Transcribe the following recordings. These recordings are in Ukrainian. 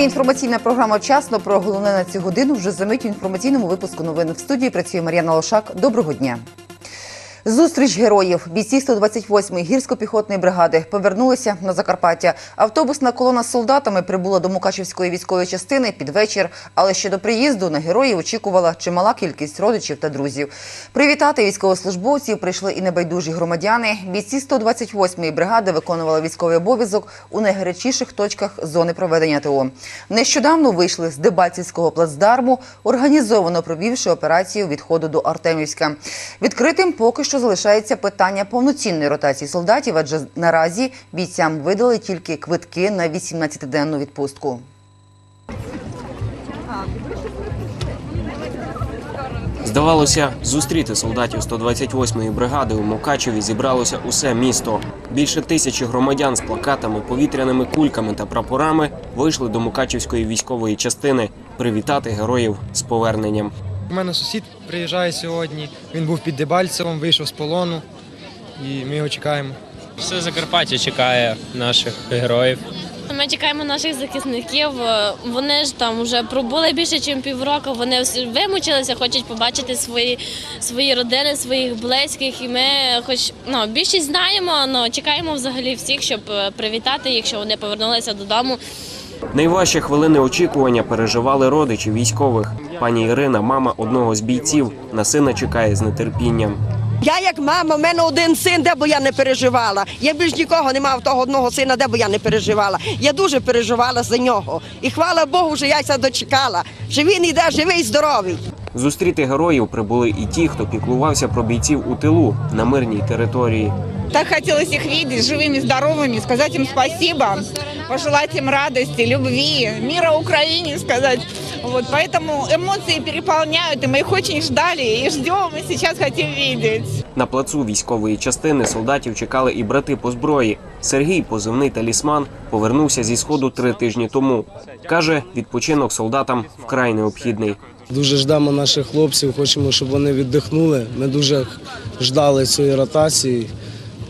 ефірі інформаційна програма «Вчасно» про головне на цю годину. Вже за мить інформаційному випуску новин в студії працює Мар'яна Лошак. Доброго дня. Зустріч героїв бійці 128-ї гірсько-піхотної бригади повернулися на Закарпаття. Автобусна колона з солдатами прибула до Мукачівської військової частини під вечір, але ще до приїзду на героїв очікувала чимала кількість родичів та друзів. Привітати військовослужбовців прийшли і небайдужі громадяни. Бійці 128-ї бригади виконували військовий обов'язок у найгарячіших точках зони проведення ТО. Нещодавно вийшли з Дебальцівського плацдарму, організовано провівши операцію відходу до Артемівська. Відкритим поки що залишається питання повноцінної ротації солдатів, адже наразі бійцям видали тільки квитки на 18-денну відпустку. Здавалося, зустріти солдатів 128-ї бригади у Мукачеві зібралося усе місто. Більше тисячі громадян з плакатами, повітряними кульками та прапорами вийшли до Мукачівської військової частини привітати героїв з поверненням. У мене сусід приїжджає сьогодні. Він був під Дебальцевом, вийшов з полону, і ми його чекаємо. Все Закарпаття чекає наших героїв. Ми чекаємо наших захисників. Е, Вони ж там вже пробули більше, ніж півроку. Вони вимучилися, хочуть побачити свої, свої родини, своїх близьких. І ми, хоч ну, більшість знаємо, але чекаємо взагалі всіх, щоб е, привітати їх, що вони повернулися додому. Найважчі хвилини очікування переживали родичі військових. Пані Ірина, мама одного з бійців, на сина чекає з нетерпінням. Я як мама, в мене один син, де б я не переживала. Я більш нікого не мав того одного сина, де б я не переживала. Я дуже переживала за нього. І хвала Богу, що я ся дочекала, що він йде живий, здоровий. Зустріти героїв прибули і ті, хто піклувався про бійців у тилу на мирній території. Так хотелось их видеть живыми, здоровыми, сказать им спасибо, пожелать им радости, любви, мира Украине сказать. Вот, поэтому эмоции переполняют, и мы их очень ждали и ждем, и сейчас хотим видеть. На плацу військової частини солдатів чекали і брати по зброї. Сергій, позивний талісман, повернувся зі сходу три тижні тому. Каже, відпочинок солдатам вкрай необхідний. Дуже ждемо наших хлопців, хочемо, щоб вони віддихнули. Ми дуже ждали цієї ротації,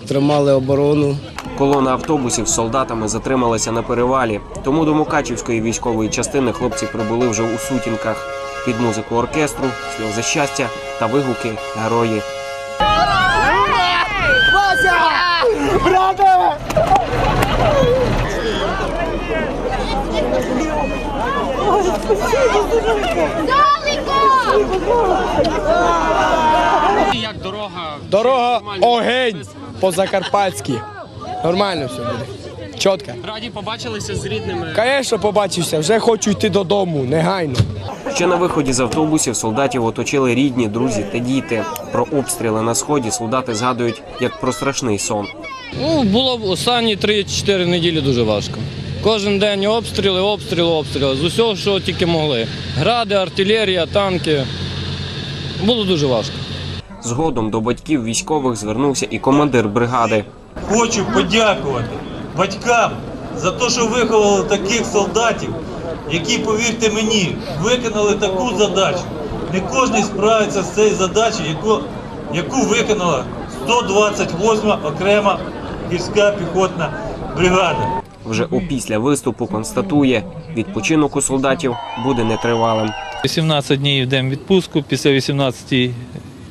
тримали оборону. Колона автобусів з солдатами затрималася на перевалі. Тому до Мукачівської військової частини хлопці прибули вже у сутінках. Під музику оркестру, сльози щастя та вигуки герої. Як дорога Дорога огень по-закарпатськи. Нормально все буде. Чітко. раді побачилися з рідними. Звісно, побачився, вже хочу йти додому, негайно. Ще на виході з автобусів солдатів оточили рідні, друзі та діти. Про обстріли на сході солдати згадують як про страшний сон. Ну, було останні 3-4 неділі дуже важко. Кожен день обстріли, обстріли, обстріли. З усього, що тільки могли. Гради, артилерія, танки. Було дуже важко. Згодом до батьків військових звернувся і командир бригади. Хочу подякувати батькам за те, що виховали таких солдатів, які, повірте мені, виконали таку задачу. Не кожен справиться з цією задачею, яку, яку виконала 128 окрема гірська піхотна бригада. Вже опісля виступу констатує, відпочинок у солдатів буде нетривалим. 18 днів йдемо в відпустку, після 18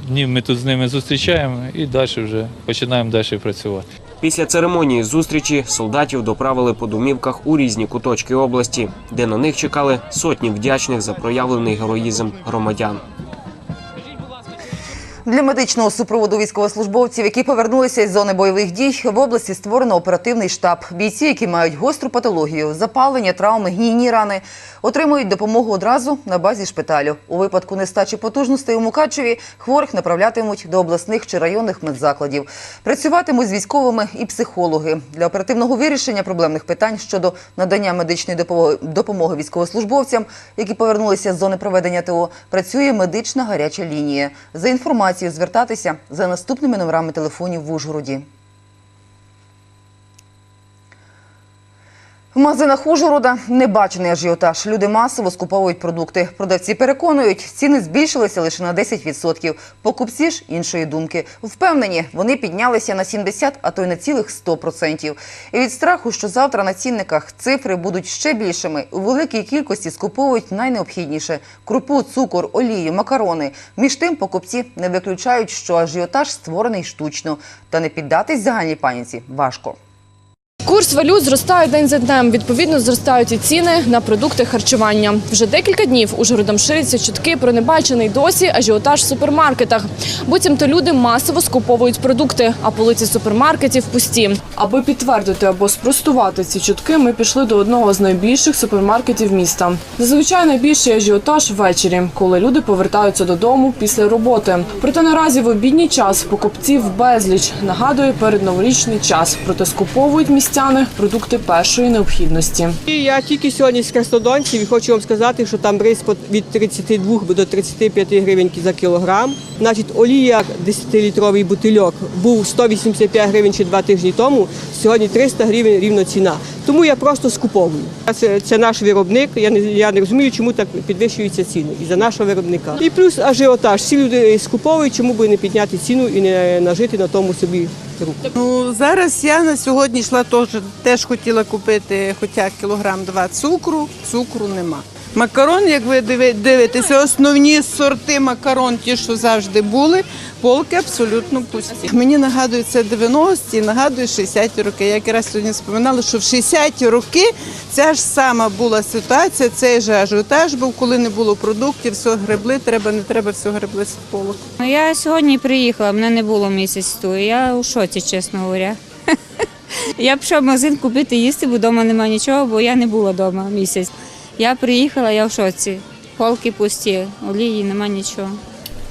днів ми тут з ними зустрічаємо і далі вже починаємо далі працювати. Після церемонії зустрічі солдатів доправили по домівках у різні куточки області, де на них чекали сотні вдячних за проявлений героїзм громадян. Для медичного супроводу військовослужбовців, які повернулися із зони бойових дій, в області створено оперативний штаб. Бійці, які мають гостру патологію, запалення, травми, гнійні рани, отримують допомогу одразу на базі шпиталю. У випадку нестачі потужностей у Мукачеві хворих направлятимуть до обласних чи районних медзакладів. Працюватимуть з військовими і психологи для оперативного вирішення проблемних питань щодо надання медичної допомоги- допомоги військовослужбовцям, які повернулися з зони проведення ТО. Працює медична гаряча лінія. За інформацією звертатися за наступними номерами телефонів в Ужгороді. В магазинах Ужгорода небачений ажіотаж. Люди масово скуповують продукти. Продавці переконують, ціни збільшилися лише на 10%. Покупці ж іншої думки. Впевнені, вони піднялися на 70, а то й на цілих 100%. І від страху, що завтра на цінниках цифри будуть ще більшими, у великій кількості скуповують найнеобхідніше – крупу, цукор, олію, макарони. Між тим покупці не виключають, що ажіотаж створений штучно. Та не піддатись загальній паніці важко. Курс валют зростає день за днем. Відповідно, зростають і ціни на продукти харчування. Вже декілька днів Ужгородом ширяться чутки про небачений досі ажіотаж в супермаркетах. Буцімто люди масово скуповують продукти, а полиці супермаркетів пусті. Аби підтвердити або спростувати ці чутки, ми пішли до одного з найбільших супермаркетів міста. Зазвичай найбільший ажіотаж ввечері, коли люди повертаються додому після роботи. Проте наразі в обідній час покупців безліч нагадує перед новорічний час. Проте скуповують містяни продукти першої необхідності. Я тільки сьогодні з Краснодонців і хочу вам сказати, що там рис від 32 до 35 гривень за кілограм. Значить, олія 10-літровий бутильок був 185 гривень ще два тижні тому. Сьогодні 300 гривень рівно ціна. Тому я просто скуповую. Це, це наш виробник. Я не, я не розумію, чому так підвищуються ціни із за нашого виробника. І плюс ажіотаж. Всі люди скуповують, чому би не підняти ціну і не нажити на тому собі руку. Ну зараз я на сьогодні йшла теж, теж хотіла купити хоча кілограм два цукру, цукру нема. Макарон, як ви диви- дивитеся, основні сорти макарон, ті, що завжди були, полки абсолютно пусті. Мені нагадує це 90-ті, нагадує 60-ті роки. Я якраз сьогодні споминала, що в 60-ті роки ця ж сама була ситуація, цей же ажіотаж був, коли не було продуктів, все гребли, треба, не треба, все гребли з полок. Я сьогодні приїхала, мене не було місяць тут. Я у шоці, чесно говоря. Я пішла в магазин купити їсти, бо вдома немає нічого, бо я не була вдома місяць. Я приїхала, я в шоці. Полки пусті, олії немає нічого.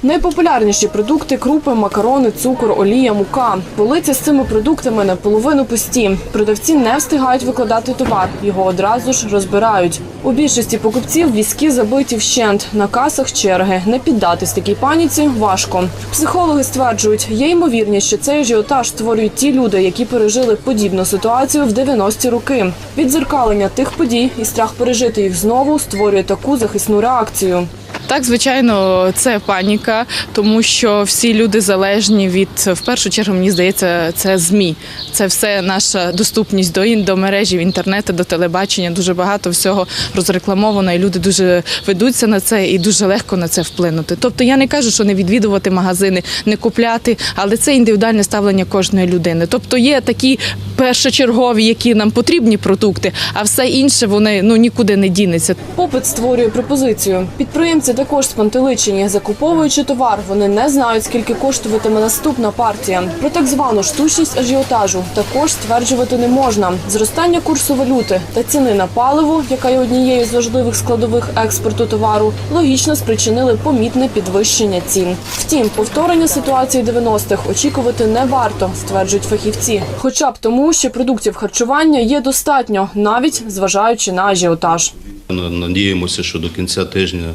Найпопулярніші продукти крупи, макарони, цукор, олія, мука. Полиці з цими продуктами наполовину пусті. Продавці не встигають викладати товар, його одразу ж розбирають. У більшості покупців візки забиті вщент. На касах черги. Не піддатись такій паніці важко. Психологи стверджують, є ймовірність, що цей ажіотаж створюють ті люди, які пережили подібну ситуацію в 90-ті роки. Відзеркалення тих подій і страх пережити їх знову створює таку захисну реакцію. Так, звичайно, це паніка, тому що всі люди залежні від в першу чергу, мені здається, це змі. Це все наша доступність до ін- до мережі, інтернету, до телебачення. Дуже багато всього розрекламовано, і люди дуже ведуться на це і дуже легко на це вплинути. Тобто я не кажу, що не відвідувати магазини, не купляти, але це індивідуальне ставлення кожної людини. Тобто є такі першочергові, які нам потрібні продукти, а все інше вони ну нікуди не дінеться. Попит створює пропозицію. Підприємці також спантеличені. Закуповуючи товар, вони не знають, скільки коштуватиме наступна партія. Про так звану штучність ажіотажу також стверджувати не можна. Зростання курсу валюти та ціни на паливо, яка є однією з важливих складових експорту товару, логічно спричинили помітне підвищення цін. Втім, повторення ситуації 90-х очікувати не варто, стверджують фахівці. Хоча б тому, що продуктів харчування є достатньо, навіть зважаючи на ажіотаж. Надіємося, що до кінця тижня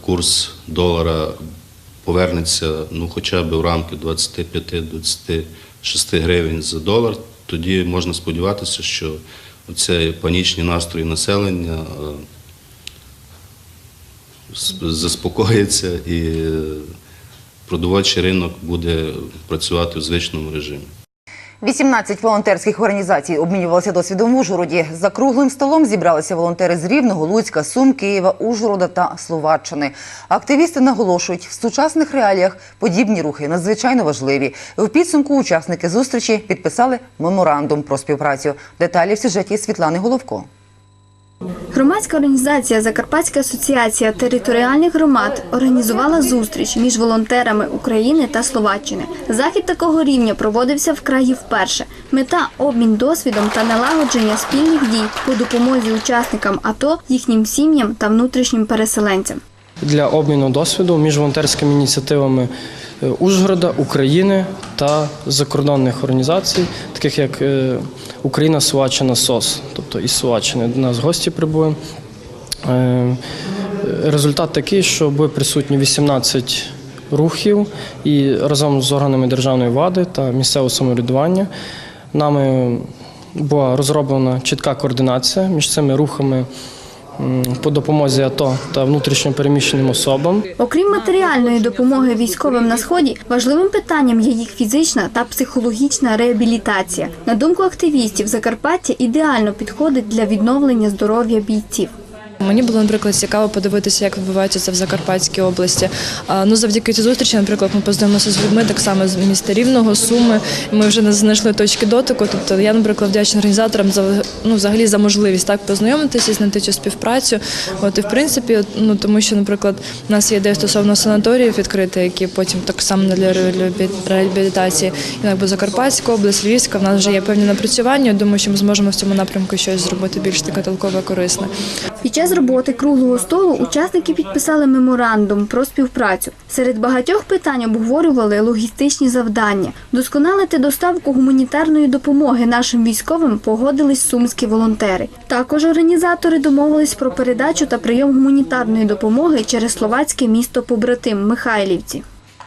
курс долара повернеться ну, хоча б в рамки 25-26 гривень за долар. Тоді можна сподіватися, що ці панічні настрої населення е, заспокоїться і е, продовольчий ринок буде працювати в звичному режимі. 18 волонтерських організацій обмінювалися досвідом в Ужгороді. За круглим столом зібралися волонтери з Рівного, Луцька, Сум, Києва, Ужгорода та Словаччини. Активісти наголошують, в сучасних реаліях подібні рухи надзвичайно важливі. В підсумку учасники зустрічі підписали меморандум про співпрацю. Деталі в сюжеті Світлани Головко. Громадська організація Закарпатська асоціація територіальних громад організувала зустріч між волонтерами України та Словаччини. Захід такого рівня проводився в краї вперше. Мета обмін досвідом та налагодження спільних дій по допомозі учасникам АТО, їхнім сім'ям та внутрішнім переселенцям. для обміну досвіду між волонтерськими ініціативами Ужгорода, України та закордонних організацій, таких як е, Україна Словаччина СОС, тобто із Словаччини до нас гості прибули. Е, Результат такий, що були присутні 18 рухів і разом з органами державної влади та місцевого самоврядування. Нами була розроблена чітка координація між цими рухами по допомозі АТО та внутрішньопереміщеним особам. Окрім матеріальної допомоги військовим на сході, важливим питанням є їх фізична та психологічна реабілітація. На думку активістів, Закарпаття ідеально підходить для відновлення здоров'я бійців. Мені було, наприклад, цікаво подивитися, як відбувається це в Закарпатській області. Ну, завдяки цій зустрічі, наприклад, ми познайомилися з людьми так само з міста Рівного, Суми. Ми вже не знайшли точки дотику. Тобто я, наприклад, вдячна організаторам за ну, взагалі за можливість так познайомитися, знайти цю співпрацю. От і в принципі, ну тому що, наприклад, у нас є ідея стосовно санаторіїв відкрити, які потім так само для реабілітації. І якби Закарпатська область, Львівська, в нас вже є певні напрацювання. Думаю, що ми зможемо в цьому напрямку щось зробити більш таке толкове, корисне. Під час роботи круглого столу учасники підписали меморандум про співпрацю. Серед багатьох питань обговорювали логістичні завдання. Досконалити доставку гуманітарної допомоги нашим військовим погодились сумські волонтери. Також організатори домовились про передачу та прийом гуманітарної допомоги через словацьке місто побратим Михайлівці.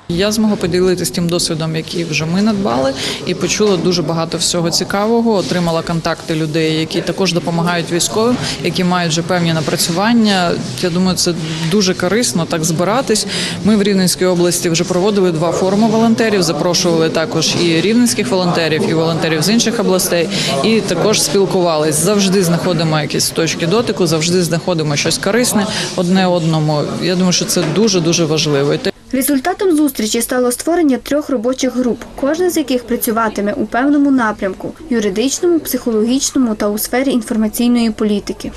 Я змогла поділитися тим досвідом, який вже ми надбали, і почула дуже багато всього цікавого. Отримала контакти людей, які також допомагають військовим, які мають вже певні напрацювання. Я думаю, це дуже корисно так збиратись. Ми в Рівненській області вже проводили два форуми волонтерів. Запрошували також і рівненських волонтерів, і волонтерів з інших областей. І також спілкувались. Завжди знаходимо якісь точки дотику, завжди знаходимо щось корисне одне одному. Я думаю, що це дуже дуже важливо. Результатом зустрічі стало створення трьох робочих груп, кожна з яких працюватиме у певному напрямку юридичному, психологічному та у сфері інформаційної політики.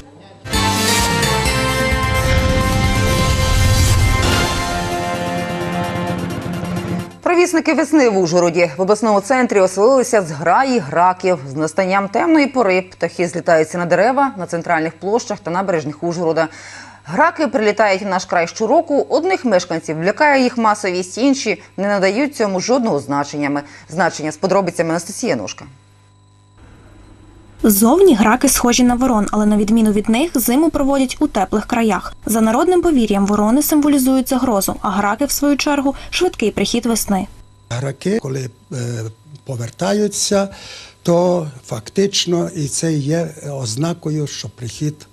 Провісники весни в Ужгороді в обласному центрі оселилися з граї граків. З настанням темної пори птахи злітаються на дерева на центральних площах та набережних Ужгорода. Граки прилітають в наш край щороку. Одних мешканців лякає їх масовість, інші не надають цьому жодного значення. Значення з подробицями Анастасія Ножка. Зовні граки схожі на ворон, але на відміну від них зиму проводять у теплих краях. За народним повір'ям ворони символізують загрозу, а граки, в свою чергу, швидкий прихід весни. Граки, коли е, повертаються, то фактично і це є ознакою, що прихід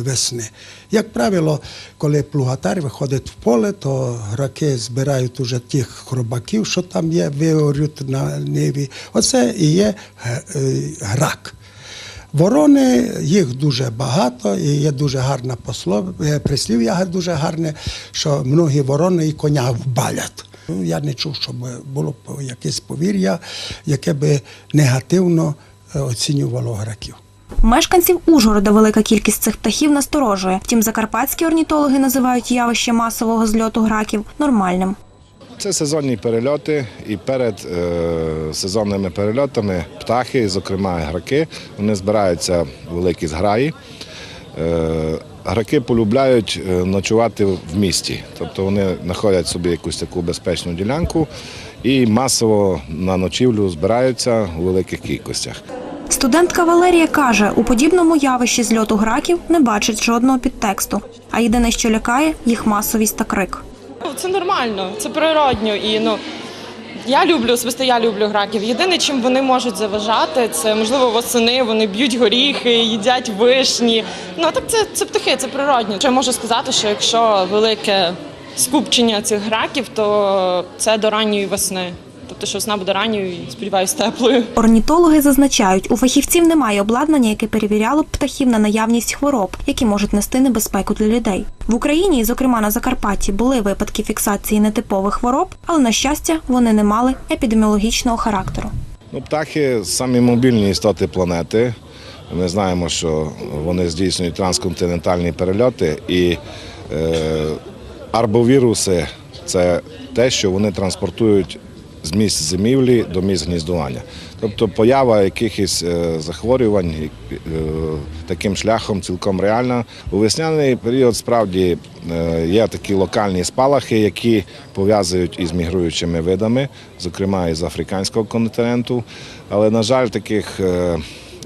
весни. Як правило, коли плугатар виходить в поле, то граки збирають уже тих хробаків, що там є, виорють на ниві. Оце і є е, е, грак. Ворони, їх дуже багато, і є дуже гарна послов, е, прислів'я дуже гарне, що многі ворони і коня вбалять. Ну, Я не чув, щоб було якесь повір'я, яке би негативно е, оцінювало граків. Мешканців Ужгорода велика кількість цих птахів насторожує. Втім, закарпатські орнітологи називають явище масового зльоту граків нормальним. Це сезонні перельоти, і перед е, сезонними перельотами птахи, зокрема граки, вони збираються в великі зграї. Е, граки полюбляють е, ночувати в місті, тобто вони знаходять собі якусь таку безпечну ділянку і масово на ночівлю збираються у великих кількостях. Студентка Валерія каже, у подібному явищі зльоту граків не бачить жодного підтексту, а єдине, що лякає, їх масовість та крик. Ну, Це нормально, це природньо. І ну я люблю особисто я люблю граків. Єдине, чим вони можуть заважати, це можливо восени. Вони б'ють горіхи, їдять вишні. Ну так це, це птахи, це природньо. Що я можу сказати, що якщо велике скупчення цих граків, то це до ранньої весни. Тобто, що весна буде ранньою і сподіваюсь, теплою. Орнітологи зазначають, у фахівців немає обладнання, яке перевіряло б птахів на наявність хвороб, які можуть нести небезпеку для людей. В Україні, зокрема на Закарпатті, були випадки фіксації нетипових хвороб, але на щастя вони не мали епідеміологічного характеру. Ну, птахи самі мобільні істоти планети. Ми знаємо, що вони здійснюють трансконтинентальні перельоти і е, арбовіруси це те, що вони транспортують з місць зимівлі до місць гніздування. Тобто поява якихось е, захворювань е, таким шляхом цілком реальна. У весняний період справді е, є такі локальні спалахи, які пов'язують із мігруючими видами, зокрема із африканського континенту. Але, на жаль, таких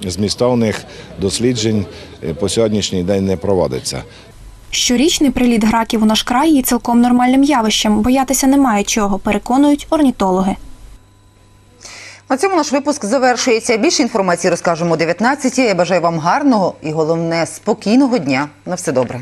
змістовних досліджень по сьогоднішній день не проводиться. Щорічний приліт граків у наш край є цілком нормальним явищем. Боятися немає чого, переконують орнітологи. На цьому наш випуск завершується. Більше інформації розкажемо о 19 Я бажаю вам гарного і головне спокійного дня. На все добре.